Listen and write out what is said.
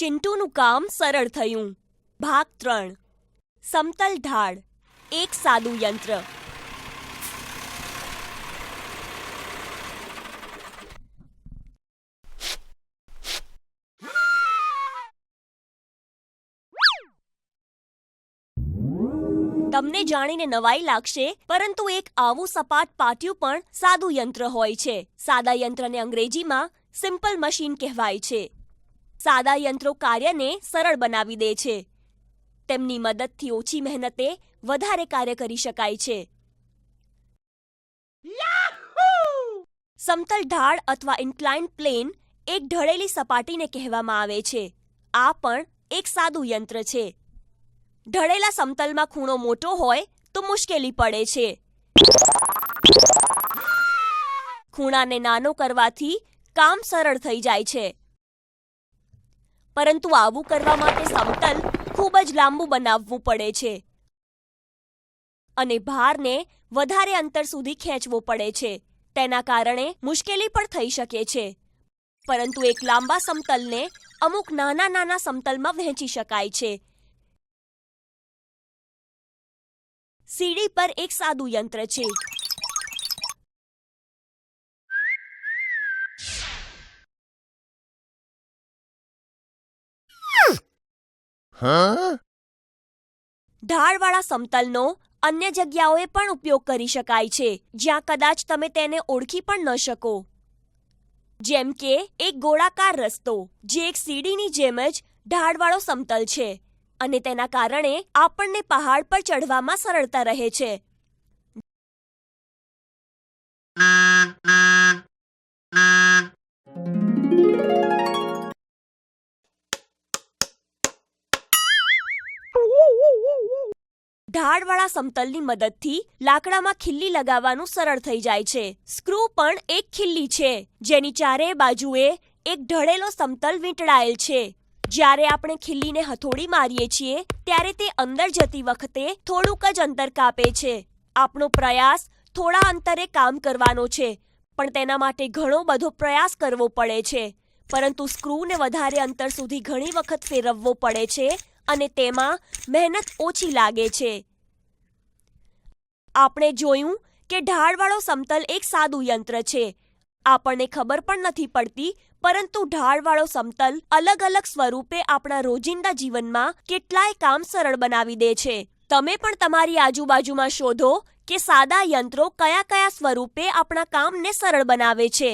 ચિંટુનું કામ સરળ થયું. ભાગ ત્રણ. સમતલ ઢાળ. એક સાદું યંત્ર. તમને જાણીને નવાઈ લાગશે, પરંતુ એક આવું સપાટ પાટિયું પણ સાદું યંત્ર હોય છે. સાદા યંત્રને અંગ્રેજીમાં સિમ્પલ મશીન કહેવાય છે. સાદા યંત્રો કાર્યને સરળ બનાવી દે છે. તેમની મદદથી ઓછી મહેનતે વધારે કાર્ય કરી શકાય છે. સમતલ ઢાળ અથવા ઇન્ક્લાઇન્ડ પ્લેન એક ઢળેલી સપાટીને કહેવામાં આવે છે. આ પણ એક સાદું યંત્ર છે. ઢળેલા સમતલમાં ખૂણો મોટો હોય તો મુશ્કેલી પડે છે. ખૂણાને નાનો કરવાથી કામ સરળ થઈ જાય છે. પરંતુ આવું કરવા માટે સમતલ ખૂબ જ લાંબુ બનાવવું પડે છે. અને ભારને વધારે અંતર સુધી ખેંચવો પડે છે. તેના કારણે મુશ્કેલી પણ થઈ શકે છે. પરંતુ એક લાંબા સમતલને અમુક નાના નાના સમતલમાં વહેંચી શકાય છે. સીડી પર એક સાદું યંત્ર છે. Huh? ઢાળવાળા સમતલનો અન્ય જગ્યાઓએ પણ ઉપયોગ કરી શકાય છે, જ્યાં કદાચ તમે તેને ઓળખી પણ ન શકો જેમ કે, એક ગોળાકાર રસ્તો, જે એક સીડીની જેમ જ ઢાળવાળો સમતલ છે, અને તેના કારણે આપણને પહાડ પર ચઢવામાં સરળતા રહે છે ઢાળવાળા સમતલની મદદથી લાકડામાં ખિલ્લી લગાવવાનું સરળ થઈ જાય છે. સ્ક્રૂ પણ એક ખિલ્લી છે, જેની ચારેય બાજુએ એક ઢળેલો સમતલ વીંટળાયેલ છે. જ્યારે આપણે ખિલ્લીને હથોડી મારીએ છીએ, ત્યારે તે અંદર જતી વખતે થોડુંક જ અંતર કાપે છે. આપણો પ્રયાસ થોડા અંતરે કામ કરવાનો છે, પણ તેના માટે ઘણો બધો પ્રયાસ કરવો પડે છે. પરંતુ સ્ક્રૂને વધારે અંતર સુધી ઘણી વખત ફેરવવો પડે છે અને તેમાં મહેનત ઓછી લાગે છે. આપણે જોયું કે ઢાળવાળો સમતલ એક સાદું યંત્ર છે. આપણને ખબર પણ નથી પડતી, પરંતુ ઢાળવાળો સમતલ અલગ અલગ સ્વરૂપે આપણા રોજિંદા જીવનમાં કેટલાય કામ સરળ બનાવી દે છે. તમે પણ તમારી આજુબાજુમાં શોધો કે સાદા યંત્રો કયા કયા સ્વરૂપે આપણા કામને સરળ બનાવે છે.